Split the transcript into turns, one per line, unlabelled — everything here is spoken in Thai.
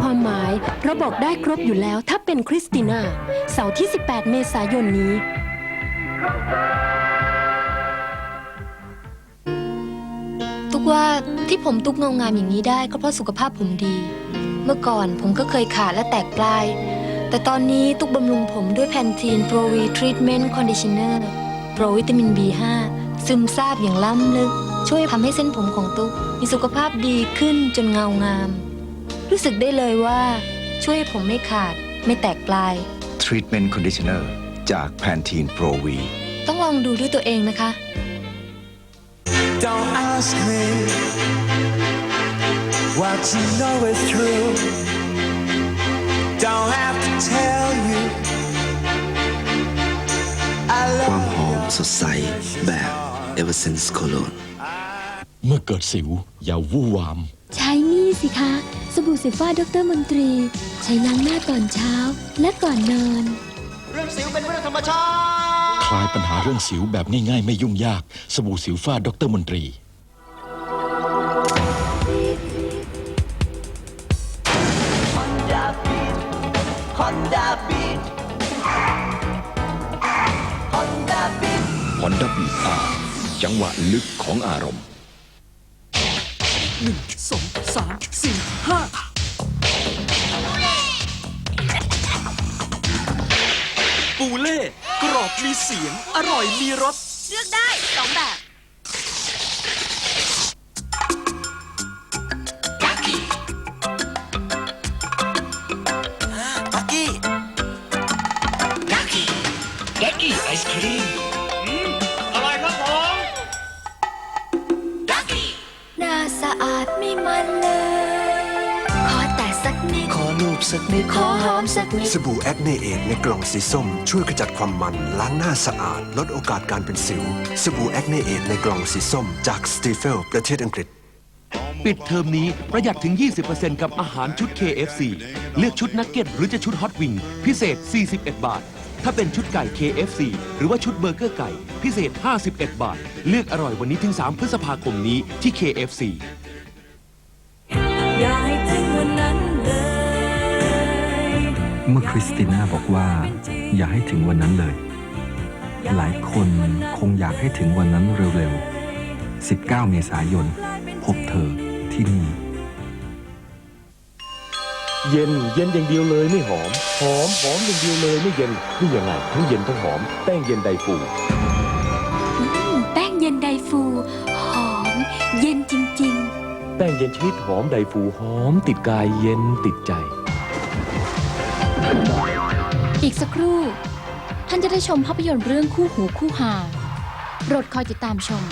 ความหมายเราบอกได้ครบอยู่แล้วถ้าเป็นคริสติน่า เสาร์ที่ 18 เมษายนนี้
ตุกว่าที่ผมตุกเงางามอย่างนี้ได้ก็เพราะสุขภาพผมดี เมื่อก่อนผมก็เคยขาดและแตกปลาย แต่ตอนนี้ตุกบำรุงผมด้วยแพนทีนโปรวีทรีทเมนต์คอนดิชเนอร์โปรวิตามิน B5 ซึมซาบอย่างล้ำลึก ช่วยทำให้เส้นผมของตุกมีสุขภาพดีขึ้นจนเงางาม รู้สึกได้เลยว่า ช่วยให้ผมไม่ขาด ไม่แตกปลาย
Treatment Conditioner จาก Pantene Pro V
ต้องลองดูด้วยตัวเองนะคะ
Don't ask me what you know is true. Don't have to tell you. I
ความหอม
love
สดใสแบบ Eversense Cologne
เมื่อเกิดสิว อย่าวู่วาม
ใช้นี่สิคะ สบู่สีฟ้าดรมนตรี ใช้ล้างหน้าก่อนเช้าและก่อนนอน
คลายปัญหาเรื่องสิวแบบง่ายๆ ไม่ยุ่งยาก สบู่สิวฟ้าดรมนตรี
Honda Beat R จังหวะลึกของอารมณ์
สองสามสี่ห้าปูเล่กรอบมีเสียง อร่อยมีรส
เลือกได้สองแบบ
ปักกี้ะ
อาดไม่มันเลย ขอแต่สักนิด
ขอรูปสักนิด
ขอหอมสักนิด
สบู่แอคเนเอทในกล่องสีส้ม ช่วยขจัดความมัน ล้างหน้าสะอาด ลดโอกาสการเป็นสิว สบู่แอคเนเอทในกล่องสีส้ม จากสตีเฟลประเทศอังกฤษ
ปิดเทอมนี้ประหยัดถึง 20%กับอาหารชุด KFC เลือกชุดนักเก็ตหรือจะชุดฮอตวิงพิเศษ 41 บาท ถ้าเป็นชุดไก่ KFC หรือว่าชุดเบอร์เกอร์ไก่ พิเศษ 51 บาท เลือกอร่อยวันนี้ถึง 3 พฤษภาคมนี้ที่ KFC
คริสติน่าบอกว่า อย่าให้ถึงวันนั้นเลย หลายคนคงอยากให้ถึงวันนั้นเร็วๆ 19 เมษายน พบเธอที่นี่
เย็นเย็นอย่างเดียวเลยไม่หอม หอมหอมอย่างเดียวเลยไม่เย็นนี่ยังไงทั้งเย็นทั้งหอม แป้งเย็นไดฟู
แป้งเย็นไดฟู หอม เย็นจริง
แป้งเย็นชนิดหอมไดฟูหอม ติดกายเย็นติดใจ
ๆ อีกสักครู่ ท่านจะได้ชมภาพยนตร์เรื่องคู่หูคู่หาโปรดคอยติดตามชม